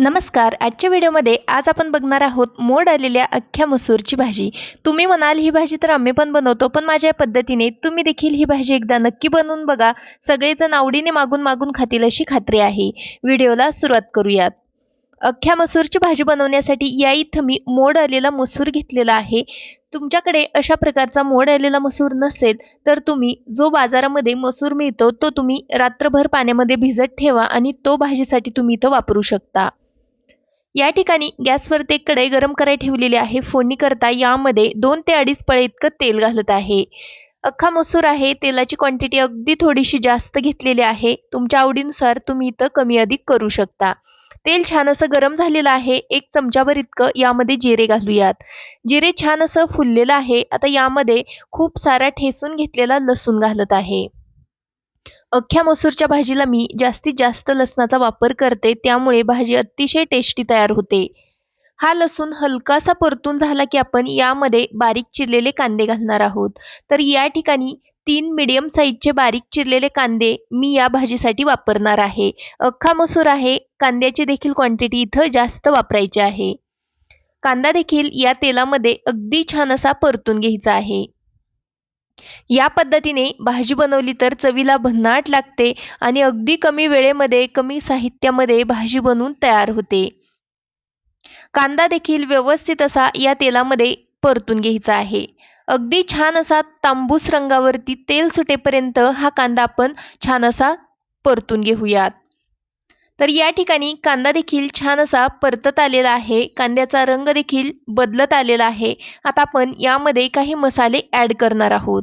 नमस्कार. आजच्या व्हिडिओमध्ये आज आपण बघणार आहोत मोड आलेल्या अख्ख्या मसूरची भाजी. तुम्ही म्हणाल ही भाजी तर आम्ही पण बनवतो पण माझ्या पद्धतीने तुम्ही देखील ही भाजी एकदा नक्की बनवून बघा. सगळेजण आवडीने मागून मागून खातील अशी खात्री आहे. व्हिडिओला सुरुवात करूयात. अख्ख्या मसूरची भाजी बनवण्यासाठी या इथं मी मोड आलेला मसूर घेतलेला आहे. तुमच्याकडे अशा प्रकारचा मोड आलेला मसूर नसेल तर तुम्ही जो बाजारामध्ये मसूर मिळतो तो तुम्ही रात्रभर पाण्यामध्ये भिजत ठेवा आणि तो भाजीसाठी तुम्ही इथं वापरू शकता. या ठिकाणी गॅसवरती एक कढई गरम करायला ठेवलेली आहे. फोडणी करता यामध्ये दोन ते अडीच पळे इतकं तेल घालत आहे. अख्खा मसूर आहे. तेलाची क्वांटिटी अगदी थोडीशी जास्त घेतलेली आहे. तुमच्या आवडीनुसार तुम्ही इथं कमी अधिक करू शकता. तेल छान असं गरम झालेलं आहे. एक चमचाभर इतकं यामध्ये जिरे घालूयात. जिरे छान असं फुललेलं आहे. आता यामध्ये खूप सारा ठेसून घेतलेला लसूण घालत आहे. अख्ख्या मसूरच्या भाजीला मी जास्तीत जास्त लसणाचा वापर करते. त्यामुळे भाजी अतिशय टेस्टी तयार होते. हा लसूण हलकासा परतून झाला की आपण यामध्ये बारीक चिरलेले कांदे घालणार आहोत. तर या ठिकाणी तीन मिडियम साईजचे बारीक चिरलेले कांदे मी या भाजीसाठी वापरणार आहे. अख्खा मसूर आहे कांद्याची देखील क्वांटिटी इथं जास्त वापरायची आहे. कांदा देखील या तेलामध्ये अगदी छान असा परतून घ्यायचा आहे. या पद्धतीने भाजी बनवली तर चवीला भन्नाट लागते आणि अगदी कमी वेळेमध्ये कमी साहित्यामध्ये भाजी बनवून तयार होते. कांदा देखील व्यवस्थित असा या तेलामध्ये परतून घ्यायचा आहे. अगदी छान असा तांबूस रंगावरती तेल सुटेपर्यंत हा कांदा आपण छान असा परतून घेऊयात. तर या ठिकाणी कांदा देखील छान असा परतत आलेला आहे. कांद्याचा रंग देखील बदलत आलेला आहे. आता आपण यामध्ये काही मसाले ॲड करणार आहोत.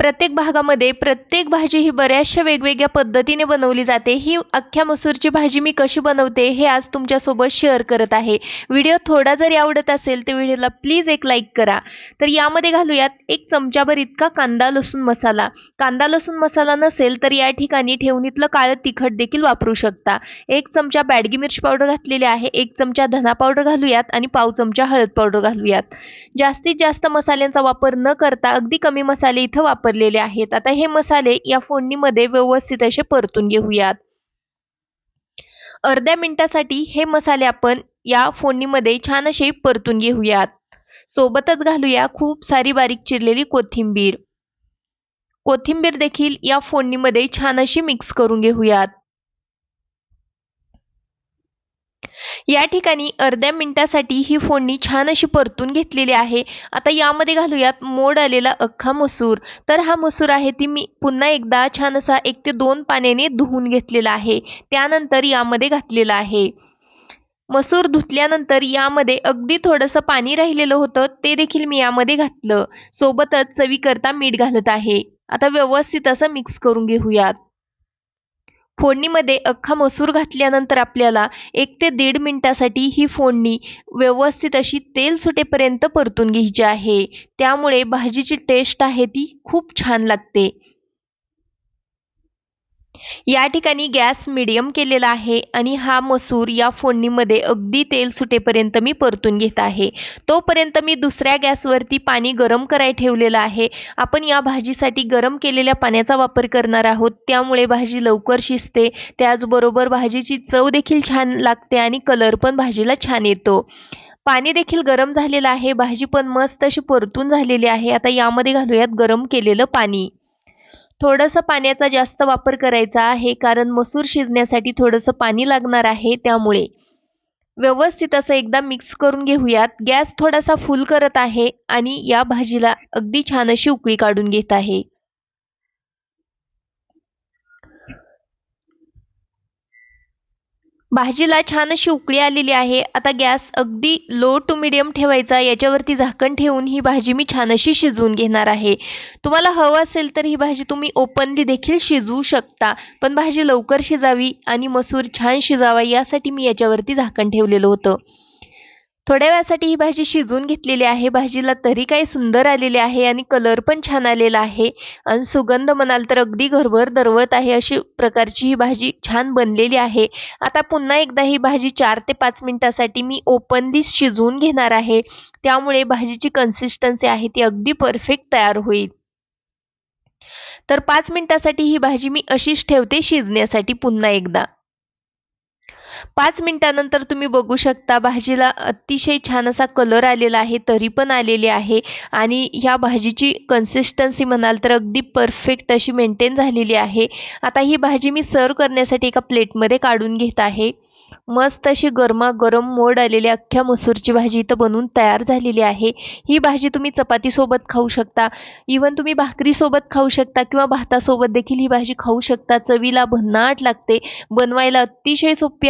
प्रत्येक भागामध्ये प्रत्येक भाजी ही बऱ्याचशा वेगवेगळ्या पद्धतीने बनवली जाते. ही अख्ख्या मसूरची भाजी मी कशी बनवते हे आज तुमच्यासोबत शेअर करत आहे. व्हिडिओ थोडा जरी आवडत असेल तर व्हिडिओला प्लीज एक लाईक करा. तर यामध्ये घालूयात एक चमचाभर इतका कांदा लसूण मसाला. कांदा लसूण मसाला नसेल तर या ठिकाणी ठेवणीतलं काळं तिखट देखील वापरू शकता. एक चमचा बॅडगी मिरची पावडर घातलेली आहे एक चमचा धना पावडर घालूयात आणि पाव चमचा हळद पावडर घालूयात. जास्तीत जास्त मसाल्यांचा वापर न करता अगदी कमी मसाले इथं वापर वापरलेले आहेत. आता हे मसाले या फोडणीमध्ये व्यवस्थित असे परतून घेऊयात. अर्ध्या मिनिटासाठी हे मसाले आपण या फोडणीमध्ये छान असे परतून घेऊयात. सोबतच घालूया खूप सारी बारीक चिरलेली कोथिंबीर. कोथिंबीर देखील या फोडणीमध्ये छान अशी मिक्स करून घेऊयात. या ठिकाणी अर्ध्या मिनिटासाठी ही फोडणी छान अशी परतून घेतलेली आहे. आता यामध्ये घालूयात मोड आलेला अख्खा मसूर. तर हा मसूर आहे ती मी पुन्हा एकदा छान असा एक ते दोन पाण्याने धुवून घेतलेला आहे. त्यानंतर यामध्ये घातलेला आहे. मसूर धुतल्यानंतर यामध्ये अगदी थोडंसं पाणी राहिलेलं होतं ते देखील मी यामध्ये घातलं. सोबतच चवीकरता मीठ घालत आहे. आता व्यवस्थित असं मिक्स करून घेऊयात. फोडणीमध्ये अख्खा मसूर घातल्यानंतर आपल्याला एक ते दीड मिनटासाठी ही फोडणी व्यवस्थित अशी तेल सुटेपर्यंत परतून घ्यायची आहे. त्यामुळे भाजीची टेस्ट आहे ती खूप छान लागते. या ठिकाणी गॅस मिडियम केलेला आहे आणि हा मसूर या फोडणीमध्ये अगदी तेल सुटेपर्यंत मी परतून घेत आहे. तोपर्यंत मी दुसऱ्या गॅसवरती पाणी गरम कराय ठेवलेलं आहे. आपण या भाजीसाठी गरम केलेल्या पाण्याचा वापर करणार आहोत. त्यामुळे भाजी लवकर शिजते. त्याचबरोबर भाजीची चव देखील छान लागते आणि कलर पण भाजीला छान येतो. पाणी देखील गरम झालेलं आहे. भाजी पण मस्त अशी परतून झालेली आहे. आता यामध्ये घालूयात गरम केलेलं पाणी. थोडंसं पाण्याचा जास्त वापर करायचा आहे कारण मसूर शिजण्यासाठी थोडंसं पाणी लागणार आहे त्यामुळे. व्यवस्थित असं एकदा मिक्स करून घेऊयात. गॅस थोडासा फुल करत आहे आणि या भाजीला अगदी छान अशी उकळी काढून घेत आहे. भाजीला छान अशी उकळी आलेली आहे. आता गॅस अगदी लो टू मिडियम ठेवायचा. याच्यावरती झाकण ठेवून ही भाजी मी छान अशी शिजवून घेणार आहे. तुम्हाला हवं असेल तर ही भाजी तुम्ही ओपनली देखील शिजवू शकता. पण भाजी लवकर शिजावी आणि मसूर छान शिजावा यासाठी मी याच्यावरती झाकण ठेवलेलं होतं. थोड्या वेळासाठी ही भाजी शिजवून घेतलेली आहे. भाजीला तरी काही सुंदर आलेली आहे आणि कलर पण छान आलेला आहे. आणि सुगंध म्हणाल तर अगदी घरभर दरवत आहे अशी प्रकारची ही भाजी छान बनलेली आहे. आता पुन्हा एकदा ही भाजी चार ते पाच मिनिटासाठी मी ओपनली शिजवून घेणार आहे. त्यामुळे भाजीची कन्सिस्टन्सी आहे ती अगदी परफेक्ट तयार होईल. तर पाच मिनिटासाठी ही भाजी मी अशीच ठेवते शिजण्यासाठी पुन्हा एकदा. पाच मिनटानंतर तुम्ही बघू शकता भाजीला अतिशय छान असा कलर आलेला आहे तरी पण आलेली आहे. आणि ह्या भाजीची कन्सिस्टन्सी म्हणाल तर अगदी परफेक्ट अशी मेंटेन झालेली आहे. आता ही भाजी मी सर्व करण्यासाठी एका प्लेटमध्ये काढून घेत आहे. मस्त अशी गरमागरम मोड आलेली अख्ख्या मसूरची भाजी इथं बनवून तयार झालेली आहे. ही भाजी तुम्ही चपातीसोबत खाऊ शकता. इवन तुम्ही भाकरीसोबत खाऊ शकता किंवा भातासोबत देखील ही भाजी खाऊ शकता. चवीला भन्नाट लागते. बनवायला अतिशय सोपी